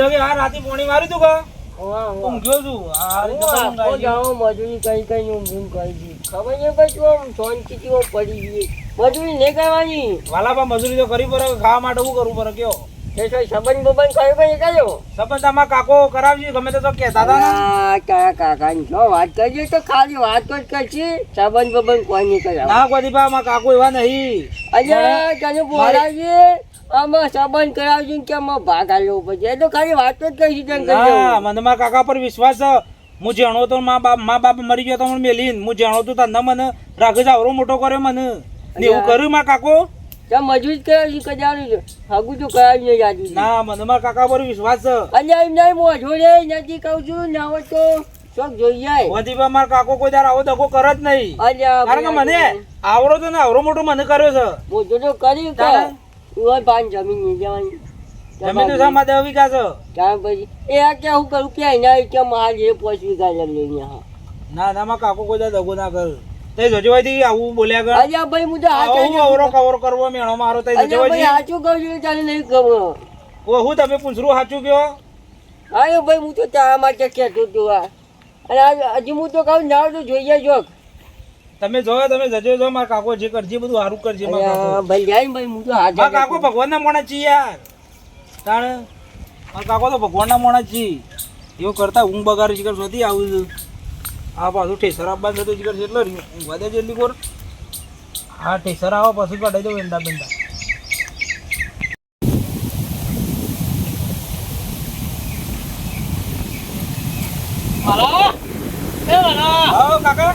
શું? આ રાતે પોણી માર્યું તું કા? ઊંઘ્યો છું. આ હું તો ઊંઘ મજૂરી કરી કરીને ઊંઘ કરી દી. ખબર નહીં પછી આમ શાંતિથી આમ પડી ગઈ. મજૂરી નહીં કરવાની. વાલાબા મજૂરી તો કરવી પડે ખાવા માટે શું કરવું પડે કયો તે તો સંબંધ બબંધ કર્યો પણ એ કર્યો. સંબંધ આમાં કાકો કરાવજી ગમે તો કહેતા હતા ને કયા કાકાની જો વાત કરજે તો ખાલી વાત જ કરશી. સંબંધ બબંધ કોઈ નહીં કરાવે. ના ગોધીબા આમાં કાકો એવા નહીં અહીંયા તને આમાં સંબંધ કરાવજે ને કે આમાં ભાગ આલ્યો પછી એ તો ખાલી વાત જ મને મારા કાકા પર વિશ્વાસ છે. હું જાણો તો મા બાપ મા બાપ મરી ગયો તો મને મેલીન. હું જાણો તો તને મને આવરો મોટો કર્યો મને. ને એવું કર્યું મારા કાકો? ત્યાં મજૂરી કરાવજી કજારું હગું તો કરાવી નહીં જાતું ના મને મારા કાકા પર વિશ્વાસ છે. અને એમ નહીં મોઢું રે નથી કહું છું ના હોય તો ચોક જોઈ જાય. ગોધીબા મારા કાકો કોઈ દાર આવો દગો કરે જ નહીં. કારણ કે મને આવરો તો ને આવરો મોટો મને કર્યો છે. મોઢું તો કર્યું કે તારે? ઓય પાન જમીન નહીં જવાની. જમીન તો સામા દસ વીઘા છે પછી એ આ કે હું કરું કે એના કે માર એ પોચ વિકાસ લઈને હા ના ના મારા કાકો કોઈ દગો ના કરે. તે જજવાઈથી આવું બોલ્યા કર. અલ્યા ભાઈ હાથ આવું અવરો કવરો કરવો મેણો મારો તે અલ્યા ભાઈ જજવાઈથી કહું છું તને નહીં ખબર ઓ હું તમે પૂંછરું સાચું કયો હા ભાઈ હું તો તારા માટે કહેતો હતો આ. અને હજી હું તો કહું ના તો જોઈએ જોક તમે જોયો તમે જજો જો મારા કાકો જે કરજે બધું સારું કરજે કાકો. ભાઈ જાય ભાઈ હું તો હાજર મારા કાકો ભગવાનના મોણા છીએ યાર. તાણ? મારા કાકો તો ભગવાનના મોણા છીએ. એવું કરતા ઊંઘ બગાડ શીખર શોધી આવું છું આ પાછું ઠેસર આપવા જતો શીખર છે એટલે ઊંઘવા દે જેટલી કોર હા ઠેસર આવો પછી કઢાઈ દો બેંડા. બેંડા હલો કાકા?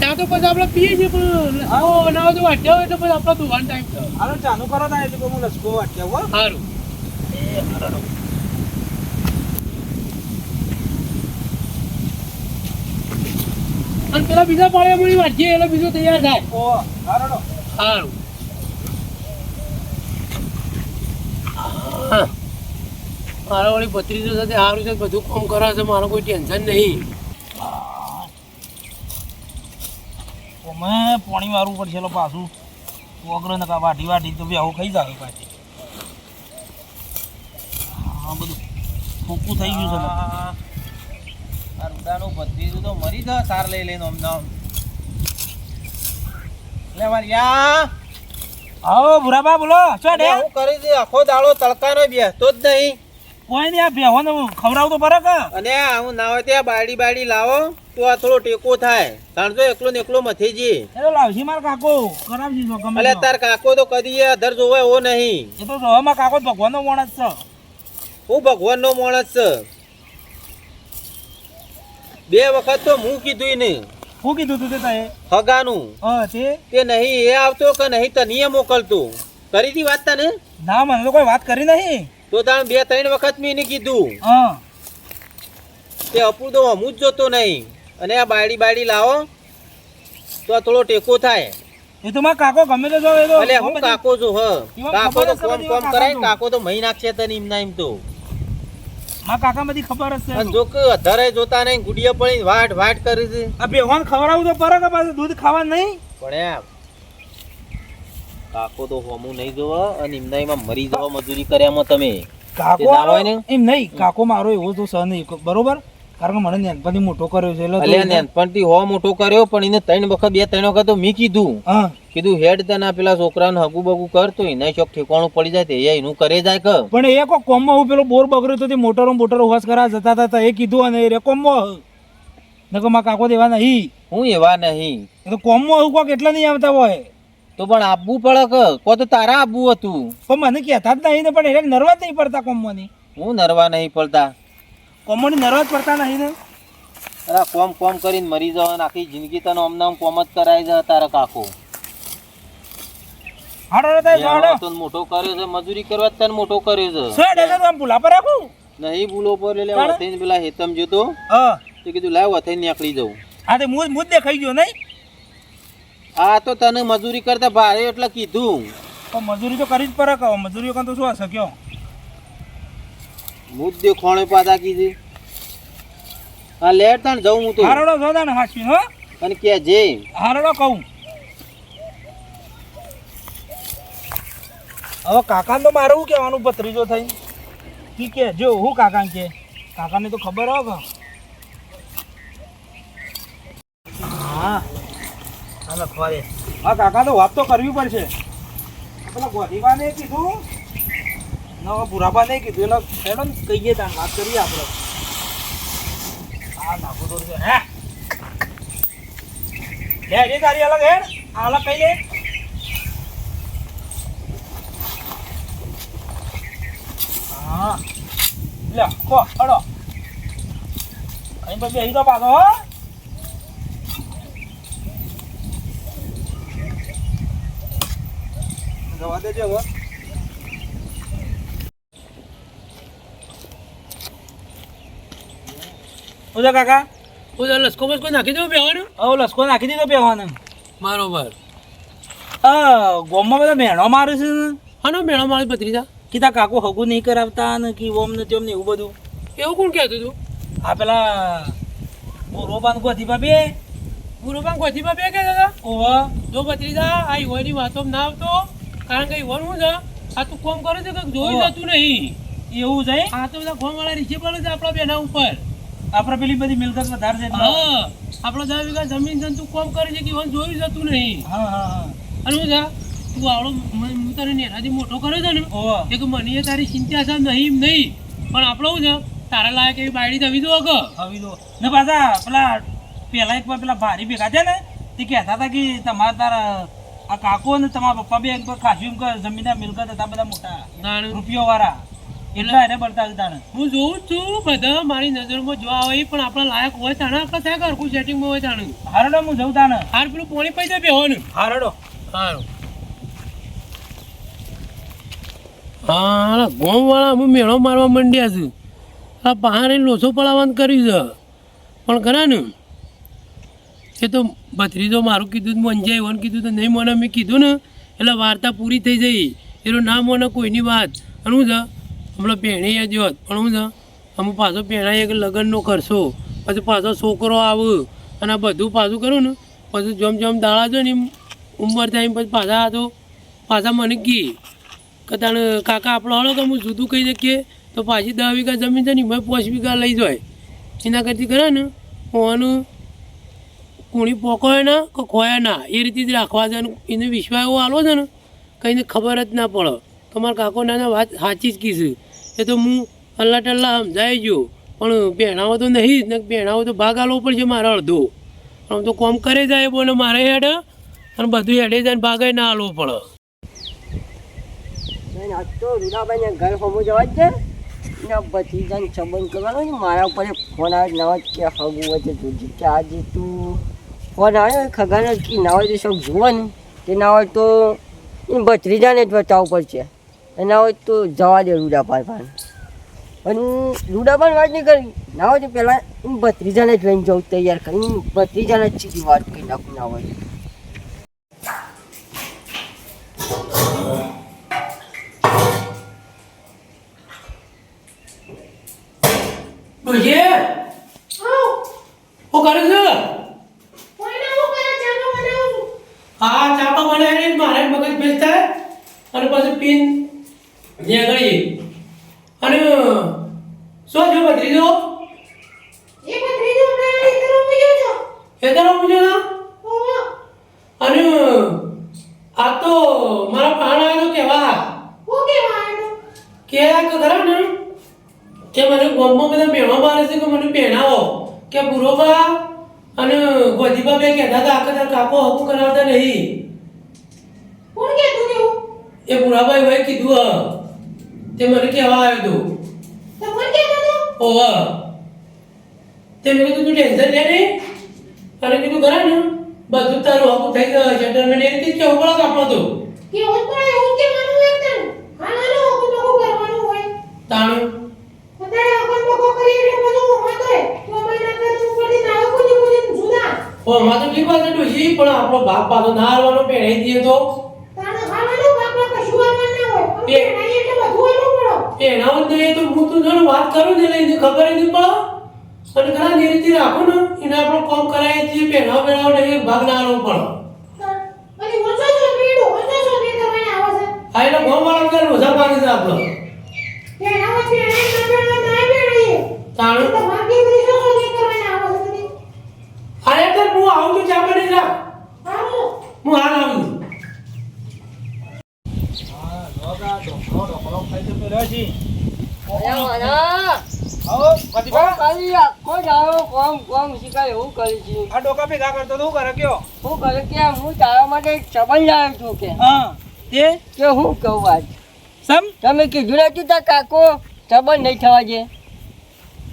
તે શાળા ટાઈમ વસ્તુ. હાલો ચાનું કરો ના એટલે હું લસકો વાટ્યો હો. પેલા બીજા પાળે મળી વાંચીએ એટલે બીજું તૈયાર થાય. ઓ હારડો સારું મારા વળી ભત્રીજો સાથે સારું છે બધું કામ કરાશે છે મારો કોઈ ટેન્શન નહીં. અમે પાણી વાળવું પડશે લો પાછું. ઓગરો ને કા વાઢી વાઢી તો બી આવું ખાઈ જાય પાછી. હા બધું ફૂકું થઈ ગયું છે. આ રૂડાનું ભત્રીજું તો મરી જ સાર લઈ લઈને આમ લે વાલિયા આવો ભુરાબા બોલો. શું ડે હું કરી દે આખો દાડો તડકાનો બેસતો જ નહીં. કોઈ નહીં આ બેહોને ખવડાવ તો કે અને હું ના હોય ત્યાં બાડી બાડી લાવો. તો આ થોડો ટેકો થાય. કારણ તો એકલો ને એકલો મથી જી. એ તો લાવજી માર કાકો કરાવજી જો ગમે એટલે. તાર કાકો તો કદી અધર જોવે એવો નહીં. એ તો જોવામાં કાકો તો ભગવાનનો માણસ છે. હું ભગવાન નો માણસ છે. બે વખત તો હું કીધું ને હું કીધું તું તે તાએ? હગાનું. હા તે? તે નહીં એ આવતો કે નહીં તને મોકલતો. કરી હતી વાત તને? ના મને કોઈ વાત કરી નહીં. તો તાણ બે ત્રણ વખત મેં એને કીધું. હા. તે અપુ તો હમું જ જોતો નહીં. અને આ બાયડી બાયડી લાવો તો આ થોડો ટેકો થાય. એ તો મારા કાકો ગમે તો જોવે તો. એટલે હું કાકો છું હ. કાકો તો કોમ કોમ કરાય કાકો તો મહી નાખશે તને એમ ના એમ તો. મારા કાકા બધી ખબર જ છે જો કે અધરે જોતા નહીં ગુડિયા પડી વાટ વાટ કરી છે. આ બેહોન ખવડાવું તો પર કે પાછું દૂધ ખાવા નહીં? એમ કાકો તો હોમું નહીં જોવા અને એમના એમાં મરી જવા મજૂરી કર્યામાં તમે. કાકો? એમ નહીં કાકો મારો એવો તો સહ નહીં. બરોબર? કારણ કે મને નેનપણથી મોટો કર્યો છે એટલે અલ્યા નેનપણથી હો મોટો કર્યો પણ એને ત્રણ વખત બે ત્રણ વખત તો મેં કીધું. હા. કીધું હેડ તને પેલા છોકરાને હગુ બગુ કરતો એને શોખ ઠેકાણું પડી જાય તે એનું કરે જાય કે પણ એ કોઈ કોમમાં હું પેલો બોર બગડ્યો તો તે મોટરો મોટરો હોશ કરા જતા હતા એ કીધું અને એ કોમમાં નકર મારા કાકો દેવા નહીં. હું એવા નહીં. એ તો કોમમાં હું કોક એટલા નહીં આવતા હોય. તો પણ આપવું પડે કે કો તો તારા આપવું હતું. પણ મને કહેતા જ નહીં ને પણ એને નરવા જ નહીં પડતા કોમમાંની હું નરવા નહીં પડતા. કોમોની નરવા પડતા નહીં ને? અરે કોમ કોમ કરીને મરી જવાનું આખી જિંદગી તને અમને કોમ જ કરાય છે તારા કાકો. મોટો કર્યો છે મજૂરી કરવા તને મોટો કર્યો છે. ભૂલા પર રાખું? નહીં ભૂલો પર એટલે વથઈને પેલા હેતમ જોતો હા. તે કીધું લાવ વથઈને નીકળી જવું હા તે હું હું દેખાઈ ગયો નહીં? આ તો તને મજૂરી કરતા ભારે એટલે કીધું. મજૂરી તો કરી જ પડે કહો. મજૂરીઓ કાં તો શું હશે કયો મુદ્દે ખોણે પાતા કીધી. આ લેટ તાણ જઉં હું તો. હારડો જોદા ને હાચવી હો. અને કે જે. હારડો કહું. હવે કાકાને તો મારે કહેવાનું ભત્રીજો થઈ કી કે જો હું કાકા કે? કાકાને તો ખબર હોય હા. હા કાકા તો વાત તો કરવી પડશે. પેલા ગોધીવાને કીધું ના નહીં કીધું. એટલે હેડો ને કહીએ તાન વાત કરીએ આપણે. હા નાખો તો હે? લે રે તારી અલગ હેડ અલગ કઈ લે? હા. લે કો હડો. અહીં પછી અહીં તો પાછો, હો. જવા દેજો હવે ઓજા કાકા? હું તો લસકો બસકો નાખી દઉં બેવાનું હવે લસકો નાખી દીધો પહેવાનો બરોબર. આ ગોમમાં બધા મેણો મારે છે હાનો મેણો મારે ભત્રીજા? કીધા કાકો હગું નહીં કરાવતા ને કે ઓમ ને તેમ ને એવું બધું? એવું કોણ કહેતું હતું આ પેલા ગુરુબાન ગોધીબા બે? ગુરુબાન ગોધીબા બે કહેતા હતા? ઓહો. જો ભત્રીજા આ યુવાની વાતો ના આવતો કારણ કે યુવાન શું છે? આ તું કોમ કરે છે કે જોઈ. જતું નહીં? એવું છે આ તો બધા ગોમ વાળા રીચે પડે છે આપણા બેના ઉપર. આપણે પેલી બધી મિલકત વધારે છે. હા. આપણો દસ વીઘા જમીન છે તું કોમ કરી છે કે યુવાન જોઈ જતું નહીં. હા હા હા. અને હું જા તું આવડો હું તને નેરાજી મોટો કર્યો છે ને એક મને તારી ચિંતા છે નહીં નહીં. પણ આપણો હું છે તારા લાયક એવી બાયડી થવી દો કે હવે દો. ને પાછા પેલા પેલા એક વાર પેલા ભારી ભેગા છે ને તે કહેતા હતા કે તમારા તારા આ કાકો ને તમારા પપ્પા બે વાર ખાસી જમીનના મિલકત હતા બધા મોટા રૂપિયો વાળા એટલા હતા તાણે. હું જોઉં છું બધા મારી નજરમાં જોવા આવે પણ આપણા લાયક હોય તાણે. આપણે થાય કરકું સેટિંગમાં હોય તાણે? હારડો હું જઉં તાણે. હાર પેલું પોણી પૈસા ને હારડો. હારો. હા ગોમ વાળા અમે મેળો મારવા માંડ્યા છું. આ પહાડે લોસો પડાવવાનું કર્યું છે. પણ ખરા ને? એ તો ભત્રીજો મારું કીધું તો મંજાય એવાનું કીધું તો નહીં મને મેં કીધું ને. એટલે વાર્તા પૂરી થઈ જઈ. એનું નામ મને કોઈની વાત. અને છે હમણાં પહેણી જ હોત. પણ હું અમુક અમે પાછો પહેણાઈ એક લગ્નનો કરશો પછી પાછો છોકરો આવે, અને આ બધું પાછું કરું ને, પછી જમ જમ દાળા છે ને ઉંમર થાય પછી પાછા તો, પાછા મને કહે કે તાણે કાકા આપણો હળો તો હું જુદું કહી શકીએ તો પાછી દસ વીઘા જમીન છે ને એમાં પાંચ વીઘા લઈ જાય. એના કરતી કરે ને હું કુણી પોકોય ના કે ખોયા ના, એ રીતે જ રાખવા છે. એને વિશ્વાસ એવો આલો છે ને, કંઈને ખબર જ ના પડે. તમારા મારા કાકો નાના વાત સાચી જ કીધું. એ તો હું અલ્લા ટલ્લા સમજાઈ ગયો પણ ભેણાવો તો નહીં જ ને પહેણાવો તો ભાગ આલવો પડશે મારે અડધો. આમ તો કોમ કરે જાય બોલે મારે હેડ અને બધું હેડે જાય ભાગે ના આલવો પડે. આજ તો રૂડાબાઈને ઘર હોમું જવા છે? ને ભત્રીજાને સંબંધ કરવાનો છે? મારા ઉપર ફોન આવે નવા કે હગું હોય તો કે આજે તું ફોન આવ્યો ખગાનો કે ના સૌ જુઓ ને તે ના હોય તો ભત્રીજાને જ બતાવવું પડશે. એ ના હોય તો જવા દે રૂડાપાર પાન પણ રૂડાપાન વાત નહીં કરી. ના હોય તો પહેલાં ભત્રીજાને જ લઈને જવું તૈયાર કરી ભત્રીજાને જ સીધી વાત કરી નાખું ના હોય તો. હું. કરે છે? હા ચાપા બનાવીને મારે મગજ ભેજ થાય અને પછી પીન નીકળી અને શું છે. ભત્રીજો એ તરફ પૂછો ના અને આ તો મારા પાણ આવ્યો કેવા? કે આ ખરા ને? કે મને ગામમાં બધા ભેણો મારે છે કે મને ભેણાવો કે બુરોબા અને ગોધીબા બે કહેતા હતા આખા તાર કાકો હકું કરાવતા નહીં. એ બુરાબાઈ ભાઈ કીધું હ તે મને કહેવા આવ્યો તો. તો મને કેતો તો ઓહ તે મને કીધું તું ટેન્શન લે ને. અને કીધું કરા ને. બધું તારું હકું થઈ ગયું. છે એટલે મને એની કે હોબળો કાપો તો? કે હું પણ એવું કે માનું એક તન. હાલાનો હકું લોકો કરવાનું હોય. તાણું. તારે હકું લોકો કરી એટલે બધું હોમાં તો તો મને ના તો ઉપરથી તાળો ખોલી ખોલી જુદા. ઓ માં તો ઠીક વાત ડોશી પણ આપણો બાપ પાછો ના હારવાનો પહેરાઈ દે તો. તાણું હાલાનો કશું હારવાનું હોય. પહેરાવો જ તો હું તો જોડે વાત કરું ને લઈને એને ખબર નથી નહીં પડે. અને ઘણા રીતે રાખો ને એને આપણો કોમ કરાય છે પહેરાવો પહેરાવો એ ભાગ ના આવો પડે હા એટલે ગામ વાળા કે રોજા પાડી દે આપણો? અરે તો હું આવું તો ચા પાણી જા હું હાલ આવું છું. હા લોગા ઢોકળો ઢોકળો ખાઈ જતો રહ્યો છે અરે મારા આવો પ્રતિભા ખાલી આખો દાડો કોમ કોમ શીખાય એવું કરી છે. આ ડોકા ભેગા કરતો તો શું કરે? કયો? શું કરે કે હું તારા માટે એક સંબંધ લાવ્યો છું કે. હા તે કે હું કહું વાત સમ? તમે કીધું નથી તા કાકો સંબંધ નહીં થવા દે.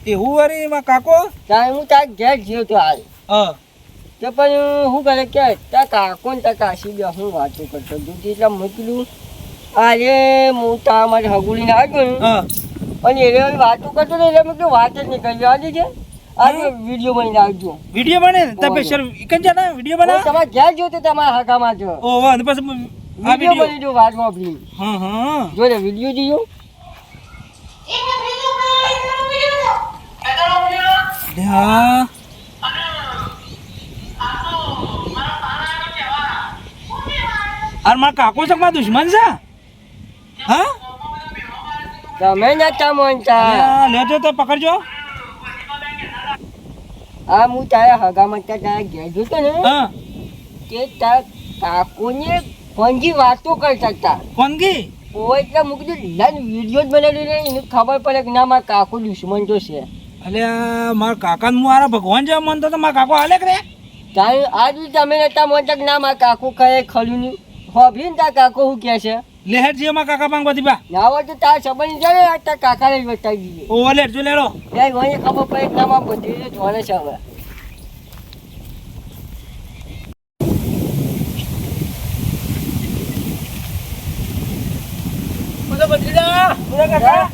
એવું અરે એમાં કાકો? ત્યારે હું તાર ઘેર જ્યો તો હાલ. હા. તો પણ શું કરે કે તા કાકો ને તા કાશી બે હું વાતો કરતો. દૂધ એટલે મોકલું. અરે હું તારા માટે હગુડીને આવ્યો ને હા. અને એ વાતો કરતો ને એટલે મેં વાત જ નહીં કરી આજે છે? આજે વીડિયો બની નાખજો વીડિયો બને? તમે સર ઇકન જાના વીડિયો હું બના તમારે ઘેર જો તો તમારા હકામાં જો. ઓહો અને પછી વીડિયો વીડિયો બની જો વાત વાપરી હા હા. જો ને વીડિયો જોયો? હા. અરે મારા કાકો છે મારા દુશ્મન છે? હા? તમે નતા માનતા. લેજો તો પકડજો. આ હું તારા હગા ત્યાં તારા ઘેર જોતો ને તે તારા કાકોને ફોનથી વાતો કરતા હતા ફોનગી ઓ એટલે હું કીધું લાલ વીડિયો જ બનાવી ને એને ખબર પડે કે ના મારા કાકો દુશ્મન તો છે. અલ્યા મારા કાકા હું આરા ભગવાન જેવા માનતો તો મારા કાકો હાલે કરે તારે આજ તમે નતા માનતા કે ના મારા કાકો કહે ખરું નહીં હોભી ને તારા કાકો શું કહે છે? લેહેર જે મારા કાકા પાંગ બધી બા. ના હોય તો તારા સંબંધ જાય ને તારા કાકાને જ બતાવી દઈએ ઓ લેટ જો લેરો એ મને ખબર પડે કે ના મારા બધી જોને છે હવે. કાકા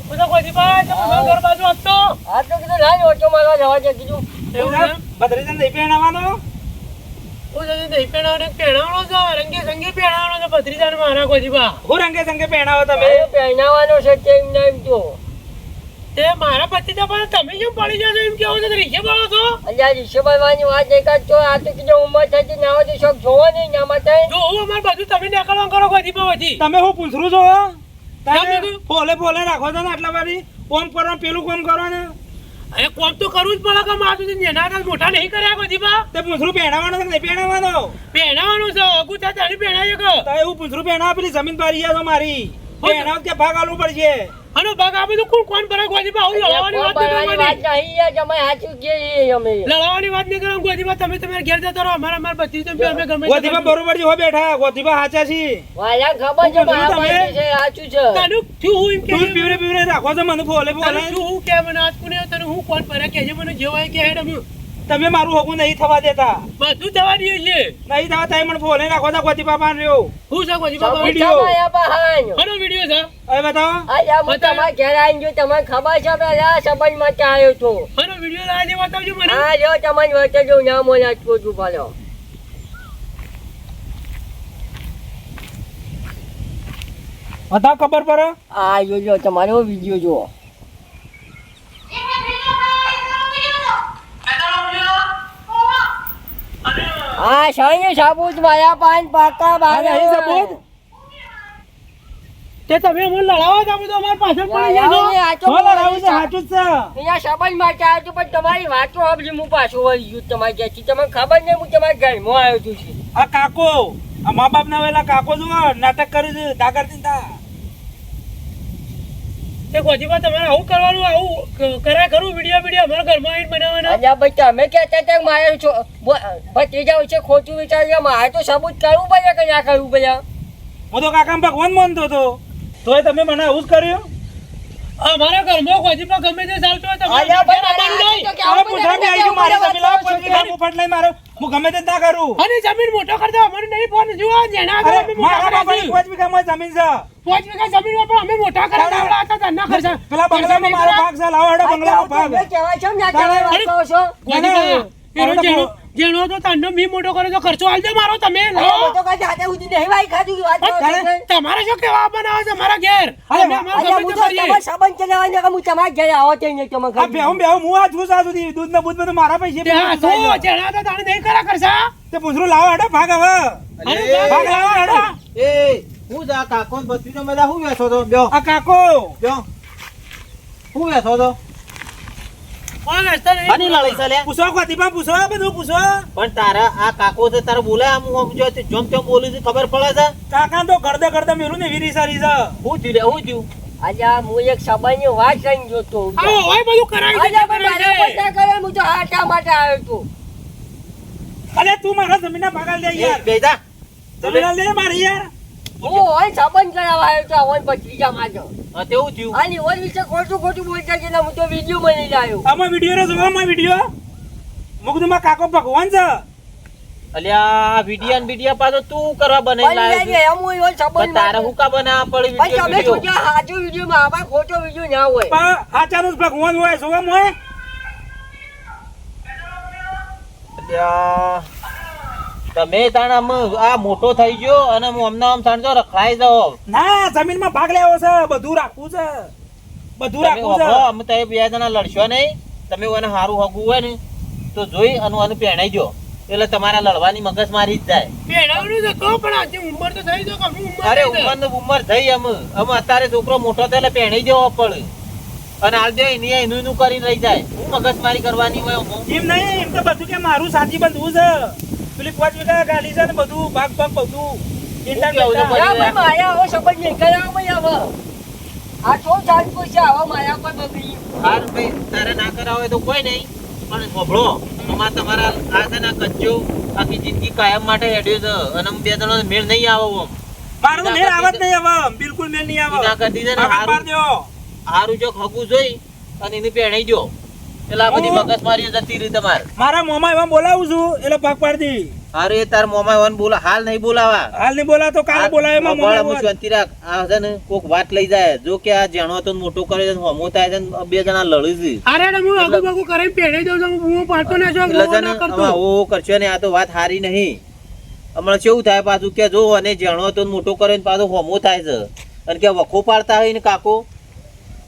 આ મારવા જવા છે મારા કોઈ બા હું રંગે સંગે પહેણાવો તમે? તે કેમ પડી જશો? એમ કેવું છે? પડો છો? અલ્યા રીક્ષા વાત નહીં કરતો આ તો કીધું ઉંમર ના હોય શોખ જોવો નહીં ના માટે. જો હું બધું તમે નીકળવા કરો કોઈ પછી. તમે હું પૂછરું છો તમે પોલે ફોલે ફોલે રાખો છો ને આટલા બધી? ઓમ કરો પેલું કોમ કરો ને? અરે કોમ તો કરવું જ પડે કે મારું તો નેના મોટા નહીં કર્યા કોઈ બા. તે પૂંછરું પહેરાવાનો છે કે નહીં પહેરાવાનો પહેરાવાનો છે અગુ ત્યાં તારી પહેરાય કે એવું પૂંછરું પહેરાવા પેલી જમીન પારી છો મારી. પહેણાવ કે ભાગ આલવું પડશે. અને ભાગ આપે તો કોણ કોણ ભરે કોઈ બા લડવાની વાત નહીં કરવાની નહીં યાર જમાઈ સાચું કે અમે. લડવાની વાત નહીં કરવાની ગોધીબા તમે તમારે ઘેર જતા રહો અમારા અમારા બધી અમે ગમે બરોબર છે હો બેઠા. ગોધીબા હાચા છે વાલા ખબર છે મારા પાસે છે સાચું છે. તને શું હું એમ કે દૂધ પીવરે પીવરે રાખો તો મને હું કે મને આજ કોને તને હું કોણ ભરે કે મને જેવાય કે હેડ અમે તમે મારું હોગું નહીં થવા દેતા. બધું થવા દઈએ છે. નહીં થવા થાય મને ફોને રાખો છો ગોતી બાપા રહ્યો. હું છે ગોતી બાપા? વીડિયો. બહાન કનો વીડિયો છે? હવે બતાવો. આયા હું. તમારા ઘેર આવીને જો તમને ખબર છે પેલા સંબંધ માટે આવ્યો છો? કોનો વિડિયો લાવીને બતાવજો મને. હા જો તમને વચ્ચે જો ના મને આટલું છું ભલો. બતાવ ખબર પર આ જો તમારો વીડિયો જુઓ એક ત્રીજો ખાઈ કરો બીજો આ શાને સાબુત માયા પાન પાકા બાર અહીં સાબુત? તે તમે મને લડાવો તો બધું અમારા પાછળ પડી જાય છો. ફોલે રાવું છે હાચું છે અહીંયા સબજમાં આવ્યો છું પણ તમારી વાતો સાંભળી હું પાછો વળી ગયું તમારી ઘેરથી તમને ખબર નહીં હું તમારા ઘરમાં આવ્યો છું છે. આ કાકો આ મા બાપ ના વેલા કાકો જો નાટક કર્યું છે દાગર કરતી તા ગોધીબા તમારે આવું કરવાનું આવું કર્યા કરું વિડિયો વીડિયો અમારા ઘરમાં આવીને બનાવવાના? અલ્યા ભાઈ તમે કહેતા હતા મારે છો? ભત્રીજા વિશે ખોટું વિચાર્યું મારે તો સબૂત કરવું પડે કે ના કરવું પડે? હું તો કાકા ભગવાન માનતો હતો. તોય તમે મને આવું જ કર્યું? અમારા ઘરમાં ગોધીબા ગમે તે ચાલતો હોય તમારે હું ગમે તે ના કરું. અને જમીન મોટો કરતા અમારે નહીં ફોન જુઓ જેના ઘરે અરે અમે મોટા મારા બાપાની છે. પાંચ વીઘામાં જમીન છે. પાંચ વીઘા જમીનમાં પણ અમે મોટા કર્યા હતા, આવડા હતા ધરના ખર્ચા. પેલા બંગલામાં મારો ભાગ છે લાવો હેડો બંગલાનો ભાગ. કેવા છો ને કેવા વાત કરો છો ના, જેનો- તો તને મી મોટો કરે તો ખર્ચો આલજો મારો તમે. લો. તો કાંઈ જાતે સુધી નહીં ખાજુ ખાધું વાત કે? તમારે શું કેવા બનાવો છો મારા ઘેર? અરે હું તો તે. તમારા સંબંધ ચલાવવાના કે હું તમારા ઘરે આવો તો નહીં તમે આ બે હું બે હું આ છું સા દી દૂધ ને બૂધ બધું મારા પૈસે બે હા, શું? જેના તો તાણે નહીં કરા કરસા તે પૂછરું લાવો હડો ભાગ હવે. અરે ભાગ લાવો હડો. એ હું જા કાકો ને ભત્રીજો બધા હું વેસો તો? બ્યો આ કાકો. બ્યો હું વેસો તો? પણ તારા આ કાકો છે તારે બોલે હું સમજો તે જેમ તેમ ખબર પડે છે કાકા તો ગરદે ગરદે મેલું ને વીરી સારી છે હું થયું લે હું થયું આજે હું એક સંબંધની વાત લઈને જોતો હતો. બધું કરાવી આજે દે. પૈસા કર્યા, હું તો હાટા માટે આવ્યો હતો. અલે તું મારા જમીનના ભાગા લે યાર બેજા જમીન લે મારી યાર હું હોય સંબંધ કરાવવા આવ્યો હતો, હોય ભત્રીજા માટે. હા તેવું થયું. આની ઓર વિશે ખોટું ખોટું બોલતા છે હું તો વીડિયો બનાવી લાવ્યો. આમાં વીડિયો જોવો આમાં વીડિયો મુકદમાં કાકો ભગવાન છે. અલ્યા વિડિયા વિડિયા પાછો તું કરવા બને હોય હોય છે સંબંધ તારે હું કા બનાવવા પડે ભાઈ, તમે વિડિયો જોજો, સાચો વિડીયોમાં આવા ખોટો વીડિયો ના હોય. પણ આચાનું જ ભગવાન હોય જોવા હોય અલ્યા તમે તાણ આ મોટો થઈ ગયો અને હું અમને આમ સાંજો રખડાઈ જાઓ. ના જમીનમાં ભાગ લેવો છે. બધું રાખવું છે. બધું રાખવું છે. અમે તો બે જણા લડશો નહીં. તમે એને સારું હગવું હોય ને તો જોઈ અને એને પહેણાઈ જો એટલે તમારા લડવાની મગજ મારી જ જાય. પણ ઉંમર તો થઈ ઉંમર અરે થઈ ઉંમર ઉંમર થઈ અમે અમે અત્યારે છોકરો મોટો થાય એટલે પહેણી દેવો પડે અને હાલ દે એની એનું એનું કરી રહી જાય. હું મગજ મારી કરવાની હોય. એમ નહીં એમ તો બધું કે મારું સાચી બંધવું છે. પેલી પાંચ વીઘા ગાલી છે ને બધું ભાગ ભાગ બધું ચિંતા કેવું છે કરતા. ના, ભાઈ, સંબંધ હવે. આ તો ચાલતું છે, આવા માયા પર બગડી. હાર ભાઈ તારે ના કરાવે તો કોઈ નહીં પણ સાંભળો અમાર તમારા આ છે ને કચ્ચો આખી જિંદગી કાયમ માટે હેડ્યો છે અને બે જણો મેળ નહીં આવો આમ. મારું મેળ આવત નહીં આવો બિલકુલ મેળ નહીં આવે ના કરતી દીધે ને હારું. જો હગું જોઈ અને એને પહેણાઈ જો એટલે આ બધી મગજ મારી જતી રહી તમારે. મારા મોમાં એવા બોલાવું છું એટલે ભાગ પાડ અરે તાર મોમાં વન બોલા હાલ નહીં બોલાવા. હાલ નહીં બોલા તો કાલે બોલાવે એમાં મોબાઈલ મોમાં શાંતિ રાખ. આ છે ને કોક વાત લઈ જાય. જો કે આ જેણો તો મોટો કરે છે હોમો થાય છે બે જણા લડી છે. અરે હું આગુ બાગુ કરીને પહેરાઈ દઉં છું, હું પાડતો ના છું, એટલે ને ના કરતો. આમાં ઓ કરશો ને આ તો વાત હારી નહીં. હમણાં કેવું થાય પાછું કે જો અને જેણો તો મોટો કરે ને પાછો હોમો થાય છે. અને કે વખો પાડતા હોય ને કાકો.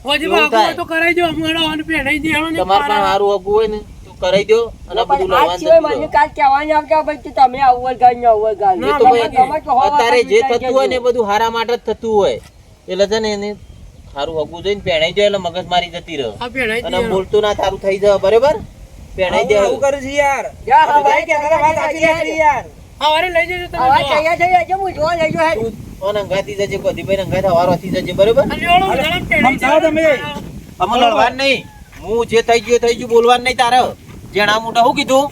હજી એવું આગુ થાય. તો કરાઈ દો, હમણાં આને પહેરાઈ દેવાનું ને તમારે પણ પાડા. સારું હગું હોય ને તો કરાઈ દો અને બધું પણ આજ લડવાનું સિવાય જતું મને કાલ કહેવાની આવતા ભાઈ તમે આવું ગાય ને આવું ગાય તો ભાઈ તમે તો હોવા અત્યારે જે થતું હોય ને બધું હારા માટે જ થતું હોય. એટલે છે ને એને સારું હગું જોઈને પહેણાઈ જાય એટલે મગજ મારી જતી રહે. આ અને બોલતું ના સારું થઈ જાય બરાબર? પહેણાઈ જાય આવું કરું છું યાર. જા, હા, ભાઈ કે તારા વાત આખી યાર. યાર અરે લઈ જજો તમે હા જોવા. તૈયાર થઈ જાય હું જોવા લઈ જાઉં અંગાથી જજે કદીભાઈ અંગાથી હવારોથી જજે બરાબર સમજાવો તમે. દેવાનું. અમે લડવાનું નહીં હું જે થઈ ગયું થઈ ગયું બોલવાનું નહીં તારે જેણા મોટા શું કીધું